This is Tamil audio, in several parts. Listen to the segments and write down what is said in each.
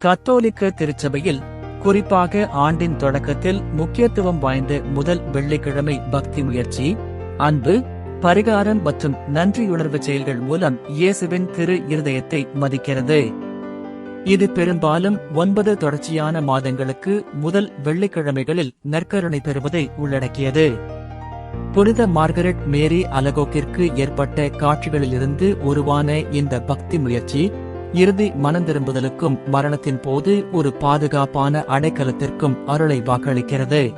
கத்தோலிக்க திருச்சபையில் குறிப்பாக ஆண்டின் தொடக்கத்தில் முக்கியத்துவம் வாய்ந்த முதல் வெள்ளிக்கிழமை பக்தி முயற்சி அன்பு பரிகாரம் மற்றும் நன்றியுணர்வு செயல்கள் மூலம் இயேசுவின் திரு இருதயத்தை மதிக்கிறது. இது பெரும்பாலும் ஒன்பது தொடர்ச்சியான மாதங்களுக்கு முதல் வெள்ளிக்கிழமைகளில் நற்கருணை பெறுவதை உள்ளடக்கியது. புனித மார்கரெட் மேரி அலகோக்கிற்கு ஏற்பட்ட காட்சிகளிலிருந்து உருவான இந்த பக்தி முயற்சி இறுதி மனந்திரும்புதலுக்கும் மரணத்தின் போது ஒரு பாதுகாப்பான அடைக்கலத்திற்கும் அருளை வாக்களிக்கிறது.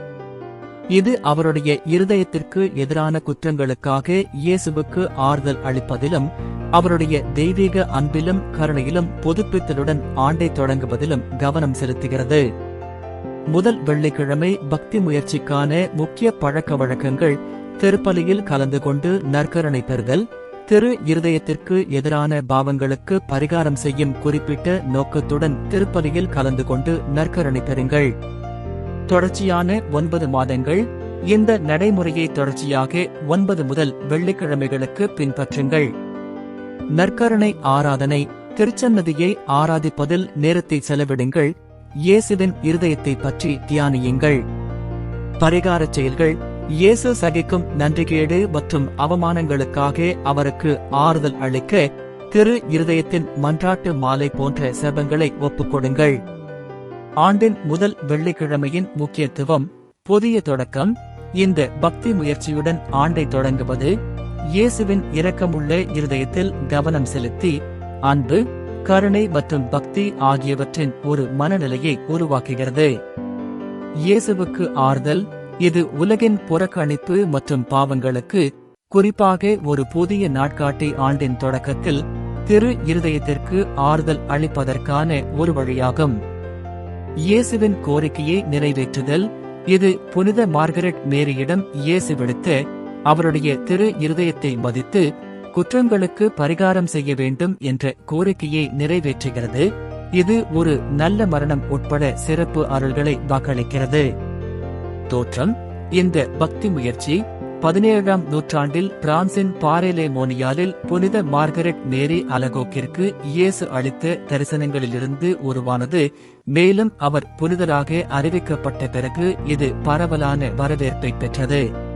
இது அவருடைய இருதயத்திற்கு எதிரான குற்றங்களுக்காக இயேசுவுக்கு ஆறுதல் அளிப்பதிலும் அவருடைய தெய்வீக அன்பிலும் கருணையிலும் புதுப்பித்தலுடன் ஆண்டை தொடங்குவதிலும் கவனம் செலுத்துகிறது. முதல் வெள்ளிக்கிழமை பக்தி முயற்சிக்கான முக்கிய பழக்க வழக்கங்கள் திருப்பலியில் கலந்து கொண்டு நற்கரணை பெறுதல் திரு இருதயத்திற்கு எதிரான பாவங்களுக்கு பரிகாரம் செய்யும் குறிப்பிட்ட நோக்கத்துடன் திருப்பதியில் கலந்து கொண்டு நற்கரணை பெறுங்கள். தொடர்ச்சியான ஒன்பது மாதங்கள் இந்த நடைமுறையை தொடர்ச்சியாக ஒன்பது முதல் வெள்ளிக்கிழமைகளுக்கு பின்பற்றுங்கள். நற்கருணை ஆராதனை திருச்சன்னதியை ஆராதிப்பதில் நேரத்தை செலவிடுங்கள் இயேசுவின் இருதயத்தை பற்றி தியானியுங்கள். பரிகாரச் செயல்கள் இயேசு சகிக்கும் நன்றிகேடு மற்றும் அவமானங்களுக்காக அவருக்கு ஆறுதல் அளிக்க திரு இருதயத்தின் மன்றாட்டு மாலை போன்ற செபங்களை ஒப்புக்கொடுங்கள். ஆண்டின் முதல் வெள்ளிக்கிழமையின் முக்கியத்துவம் புதிய தொடக்கம். இந்த பக்தி முயற்சியுடன் ஆண்டை தொடங்குவது இயேசுவின் இரக்கமுள்ள இருதயத்தில் கவனம் செலுத்தி அன்பு கருணை மற்றும் பக்தி ஆகியவற்றின் ஒரு மனநிலையை உருவாக்குகிறது. இயேசுவுக்கு ஆறுதல் இது உலகின் புறக்கணிப்பு மற்றும் பாவங்களுக்கு குறிப்பாக ஒரு புதிய நாட்காட்டி ஆண்டின் தொடக்கத்தில் திரு இருதயத்திற்கு ஆறுதல் அளிப்பதற்கான ஒரு வழியாகும். இயேசுவின் கோரிக்கையை நிறைவேற்றுதல். இது புனித மார்கரெட் மேரியிடம் இயேசு விடுத்த அவருடைய திரு இருதயத்தை மதித்து குற்றங்களுக்கு பரிகாரம் செய்ய வேண்டும் என்ற கோரிக்கையை நிறைவேற்றுகிறது. இது ஒரு நல்ல மரணம் உட்பட சிறப்பு அருள்களை வாக்களிக்கிறது. தோற்றம். இந்த பக்தி முயற்சி பதினேழாம் நூற்றாண்டில் பிரான்சின் பாரேலேமோனியாலில் புனித மார்கரெட் மேரி அலகோக்கிற்கு இயேசு அளித்த தரிசனங்களிலிருந்து உருவானது. மேலும் அவர் புனிதராக அறிவிக்கப்பட்ட பிறகு இது பரவலான வரவேற்பை பெற்றது.